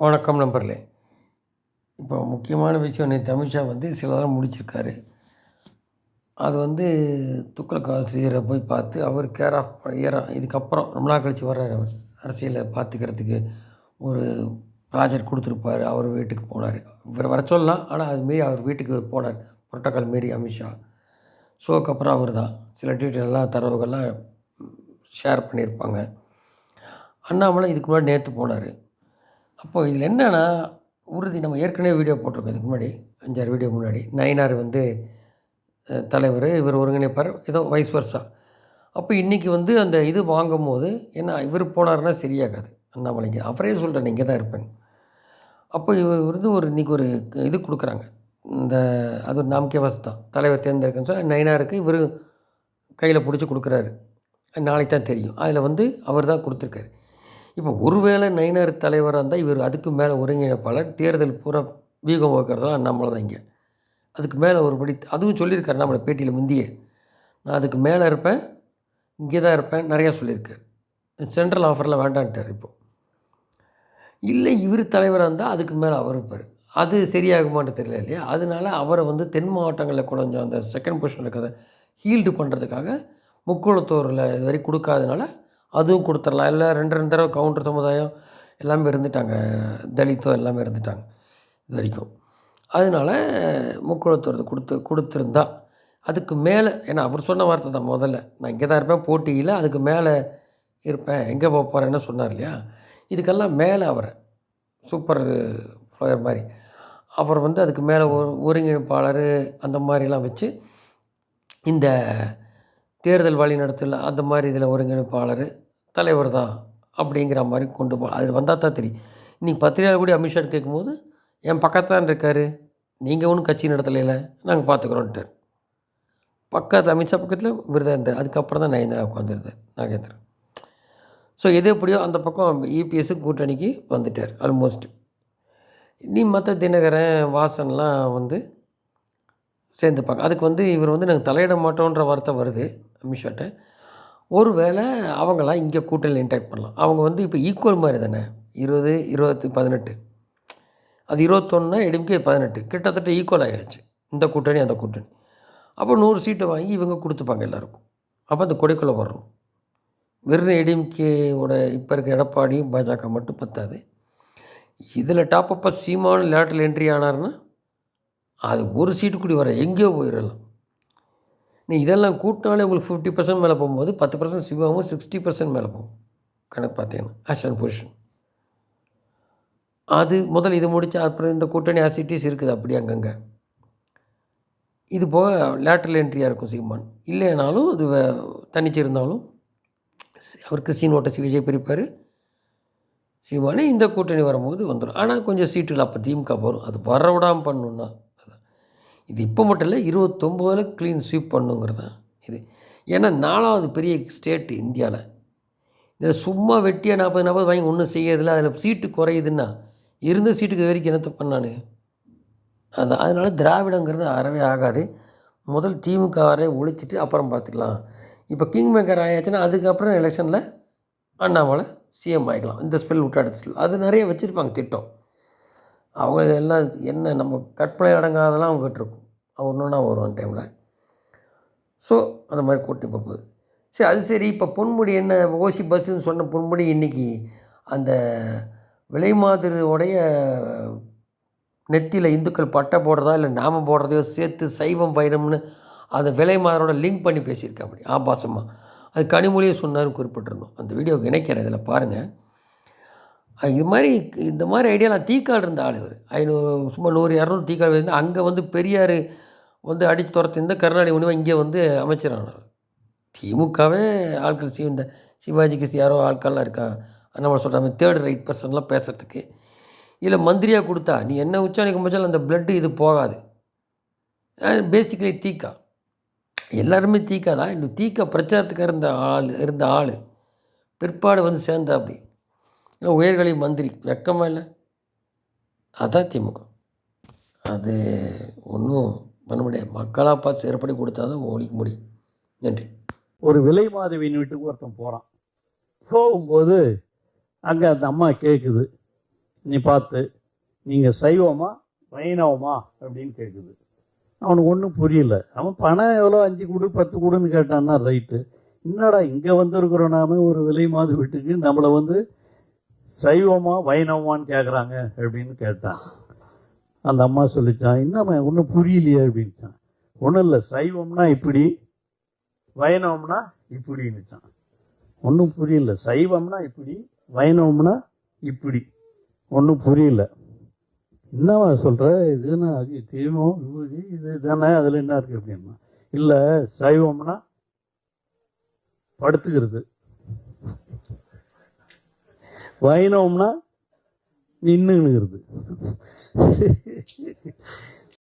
வணக்கம் நம்பர்லே இப்போ முக்கியமான விஷயம் நேற்று அமித்ஷா வந்து சில வாரம் முடிச்சிருக்காரு. அது வந்து துக்ளக் ஆசிரியரை போய் பார்த்து அவர் கேர் ஆஃப் இயரா இதுக்கப்புறம் ரொம்ப நாள் கழிச்சு வர்றார் அவர். அரசியலை பார்த்துக்கிறதுக்கு ஒரு ப்ராஜெக்ட் கொடுத்துருப்பாரு. அவர் வீட்டுக்கு போனார். இவர் வர சொல்லலாம். ஆனால் அது மாரி அவர் வீட்டுக்கு போனார். புரோட்டோக்கால் மாரி அமித்ஷா. ஷோக்கு அப்புறம் அவர் தான் சில டீட்டெயிலெலாம் தரவுகள்லாம் ஷேர் பண்ணியிருப்பாங்க. அண்ணாமலை இதுக்கு முன்னாடி நேற்று போனார். அப்போ இதில் என்னென்னா உறுதி நம்ம ஏற்கனவே வீடியோ போட்டிருக்கோம் இதுக்கு முன்னாடி அஞ்சாறு வீடியோ முன்னாடி. நயினார் வந்து தலைவர் இவர் ஒருங்கிணைப்பார் ஏதோ வைஸ் வர்ஸா அப்போ இன்றைக்கி வந்து அந்த இது வாங்கும் போது ஏன்னா இவர் போனாருன்னா சரியாகாது. அண்ணாமலைங்க அவரே சொல்கிறேன் இங்கே தான் இருப்பேன். அப்போ இவர் வந்து ஒரு இன்றைக்கி ஒரு இது கொடுக்குறாங்க. இந்த அது ஒரு நாமக்கே தான் தலைவர் தேர்ந்தெடுக்கன்னு சொல்லி நயினாருக்கு இவர் கையில் பிடிச்சி கொடுக்குறாரு. நாளைக்கு தான் தெரியும். அதில் வந்து அவர் தான் கொடுத்துருக்காரு. இப்போ ஒருவேளை நயினார் தலைவராக இருந்தால் இவர் அதுக்கு மேலே ஒருங்கிணைப்பாளர் தேர்தல் பூரா வீகம் வைக்கிறதெல்லாம் நம்மளை தான் இங்கே. அதுக்கு மேலே ஒருபடி அதுவும் சொல்லியிருக்காரு நம்மளை பேட்டியில் முந்தியே. நான் அதுக்கு மேலே இருப்பேன் இங்கே தான் இருப்பேன் நிறையா சொல்லியிருக்கார். சென்ட்ரல் ஆஃபரில் வேண்டான்ட்டார் இப்போது இல்லை இவர் தலைவராக இருந்தால் அதுக்கு மேலே அவர் இருப்பார். அது சரியாகுமான்னு தெரியல இல்லையா? அதனால அவரை வந்து தென் மாவட்டங்களில் கொஞ்சம் அந்த செகண்ட் பொசிஷன் இருக்கிறத ஹீல்டு பண்ணுறதுக்காக முக்குளத்தூரில் இது வரைக்கும் கொடுக்காதனால அதுவும் கொடுத்துடலாம். இல்லை ரெண்டு ரெண்டு தடவை கவுண்டர் சமுதாயம் எல்லாமே இருந்துட்டாங்க. தலித்தோ எல்லாமே இருந்துட்டாங்க இது வரைக்கும். அதனால முக்குளத்தூர் கொடுத்து கொடுத்துருந்தா அதுக்கு மேலே ஏன்னா அவர் சொன்ன வார்த்தை தான் முதல்ல. நான் இங்கே தான் இருப்பேன் போட்டியில் அதுக்கு மேலே இருப்பேன். எங்கே போக போகிறேன்னு சொன்னார் இல்லையா? இதுக்கெல்லாம் மேலே அவரை. சூப்பர் ஃப்ளோயர் மாதிரி. அவர் வந்து அதுக்கு மேலே ஒரு ஒருங்கிணைப்பாளர் அந்த மாதிரிலாம் வச்சு இந்த தேர்தல் வழி நடத்தல அந்த மாதிரி இதில் ஒருங்கிணைப்பாளர் தலைவர் தான் அப்படிங்கிற மாதிரி கொண்டு போ அது வந்தால் தான் தெரியும். இன்றைக்கி பத்திரிகையாளர் கூட அமித்ஷா கேட்கும்போது என் பக்கத்தான் இருக்கார். நீங்கள் ஒன்றும் கட்சி நடத்தலையில். நாங்கள் பார்த்துக்குறோன்ட்டார் பக்கத்தில் அமித்ஷா பக்கத்தில் விருதா இருந்தார் அதுக்கப்புறம் தான் நயந்திரா உட்காந்துருந்தார் நாகேந்திரன். ஸோ எது எப்படியோ அந்த பக்கம் இபிஎஸ் கூட்டணிக்கு வந்துட்டார் ஆல்மோஸ்ட் நீ மற்ற தினகரன் வாசன்லாம் வந்து சேர்ந்துப்பாங்க. அதுக்கு வந்து இவர் வந்து நாங்கள் தலையிட மாட்டோன்ற வார்த்தை வருது. அமித்ஷாட்ட. ஒருவேளை அவங்களாம் இங்கே கூட்டணியில் இன்டாக்ட் பண்ணலாம். அவங்க வந்து இப்போ ஈக்குவல் மாதிரி தானே? இருபது இருபத்தி பதினெட்டு. அது இருபத்தொன்னா எடிம்கே பதினெட்டு. கிட்டத்தட்ட ஈக்குவல் ஆகிடுச்சு இந்த கூட்டணி அந்த கூட்டணி. அப்போ நூறு சீட்டை வாங்கி இவங்க கொடுத்துப்பாங்க எல்லாருக்கும். அப்போ அந்த கொடைக்குள்ளே வரணும். வெறும் எடிஎம்கேவோட இப்போ இருக்கிற எடப்பாடியும் பாஜக மட்டும் பத்தாது. இதில் டாப் அப்போ சீமானு லேட்டரல் என்ட்ரி ஆனார்னா அது ஒரு சீட்டு கூடி வர எங்கேயோ போயிடலாம் நீ இதெல்லாம் கூட்டினாலே உங்களுக்கு ஃபிஃப்டி பர்சன்ட் மேலே போகும்போது பத்து பர்சன்ட் சிவாவும் சிக்ஸ்டி பர்சன்ட் மேலே போகும். கணக்கு பார்த்தீங்கன்னா ஆஸ் அண்ட் பொசிஷன் அது முதல் இது முடிச்சு அப்புறம் இந்த கூட்டணி ஆசிட்டிஸ் இருக்குது அப்படி அங்கங்கே. இது போக லேட்டரல் என்ட்ரியாக இருக்கும் சீமான். இல்லைனாலும் அது வே- தனிச்சு இருந்தாலும் அவர் கிறிஸ்டின் ஓட்ட சிகிச்சை பிரிப்பார். சீமானே இந்த கூட்டணி வரும்போது வந்துடும் ஆனால் கொஞ்சம் சீட்டுகள் அப்போ திமுக வரும் அது வர விடாமல் பண்ணணுன்னா இது இப்போ மட்டும் இல்லை இருபத்தொம்போதில் க்ளீன் ஸ்வீப் பண்ணுங்கிறது தான் இது. ஏன்னா நாலாவது பெரிய ஸ்டேட் இந்தியாவில் இதில் சும்மா வெட்டியாக நாற்பது நாற்பது வாங்கி ஒன்றும் செய்யறதில்ல அதில் சீட்டு குறையுதுன்னா இருந்த சீட்டுக்கு இது வரைக்கும் என்னத்தை பண்ணானு அது அதனால் திராவிடங்கிறது அறவே ஆகாது. முதல் திமுக வரை ஒழிச்சிட்டு அப்புறம் பார்த்துக்கலாம். இப்போ கிங் மேக்கர் ஆயாச்சுன்னா அதுக்கப்புறம் எலெக்ஷனில் அண்ணாமலை சிஎம் ஆகிக்கலாம் இந்த ஸ்பெல் விட்டாடு அது நிறைய வச்சுருப்பாங்க திட்டம். அவங்க எல்லாம் என்ன நம்ம கற்பனை அடங்காதெல்லாம் அவங்ககிட்ட இருக்கும் ஒன்று ஒன்றா வரும் அந்த டைமில் ஸோ அந்த மாதிரி கூட்டி இப்போ போகுது சரி அது சரி. இப்போ பொன்முடி என்ன ஓசி பஸ்ஸுன்னு சொன்ன பொன்முடி இன்றைக்கி அந்த விலை மாதிரியோடைய நெத்தியில் இந்துக்கள் பட்டை போடுறதா இல்லை நாம போடுறதையோ சேர்த்து சைவம் பயிரம்னு அந்த விலை மாதிரோட லிங்க் பண்ணி பேசியிருக்கேன் அப்படி ஆபாசமாக அது கனிமொழியை சொன்னார் குறிப்பிட்டிருந்தோம். அந்த வீடியோவுக்கு இணைக்கிறேன் இதில் பாருங்கள் இது மாதிரி இந்த மாதிரி ஐடியாலாம் தீக்காடு இருந்த ஆள் இவர். ஐநூறு சும்மா நூறு இரநூறு தீக்காடு இருந்து அங்கே வந்து பெரியார் வந்து அடித்து துரத்திருந்த கருணாநிதி முனிவா இங்கே வந்து அமைச்சரானார். திமுகவே ஆட்கள் சி இந்த சிவாஜி கிருஷ்ண யாரோ ஆட்கள்லாம் இருக்கா? நம்ம சொல்கிறாங்க தேர்டு தேர்ட் ரைட் பர்சன்லாம் பேசுகிறதுக்கு இல்லை மந்திரியாக கொடுத்தா நீ என்ன உச்சாணிக்கு முடிச்சாலும் அந்த பிளட்டு இது போகாது. பேசிக்கலி தீக்கா. எல்லாருமே தீக்கா தான். இந்த தீக்கா பிரச்சாரத்துக்காக இருந்த ஆள் இருந்த ஆள். பிற்பாடு வந்து சேர்ந்தா அப்படி இல்லை உயர்கல்வி மந்திரி. வெக்கமாக இல்லை? அதான் திமுக. அது ஒன்றும் பண்ண முடியாது. மக்களாக பார்த்து சிறப்படி கொடுத்தா தான் ஒழிக்க முடியும். நன்றி. ஒரு விலை மாதவியின் வீட்டுக்கு ஒருத்தன் போகிறான் போகும்போது அங்கே அந்த அம்மா கேட்குது நீ பார்த்து நீங்கள் சைவமா வைணவமா? அப்படின்னு கேட்குது அவனுக்கு ஒன்றும் புரியல. அவன் பணம் எவ்வளோ? அஞ்சு கொடு பத்து கொடுன்னு கேட்டான்னா ரைட்டு. என்னடா இங்கே வந்திருக்கிறோம் நாம? ஒரு விலை மாது வீட்டுக்கு நம்மளை வந்து சைவமா வைணவமான்னு கேட்குறாங்க அப்படின்னு கேட்டான். அந்த அம்மா சொல்லிச்சான் என்னம்மா ஒன்றும் புரியலையே அப்படின்ட்டான் ஒன்றும் இல்லை சைவம்னா இப்படி வைணவம்னா இப்படின்னுச்சான். ஒன்றும் புரியல சைவம்னா இப்படி வைணவம்னா இப்படி. ஒன்றும் புரியல. என்னவா சொல்கிற இதுன்னா அது தீமம் விபூதி இது தானே அதில் என்ன இருக்குது அப்படின்னா இல்லை சைவம்னா படுத்துக்கிறது. வைணவம்னா நின்னுங்கிறது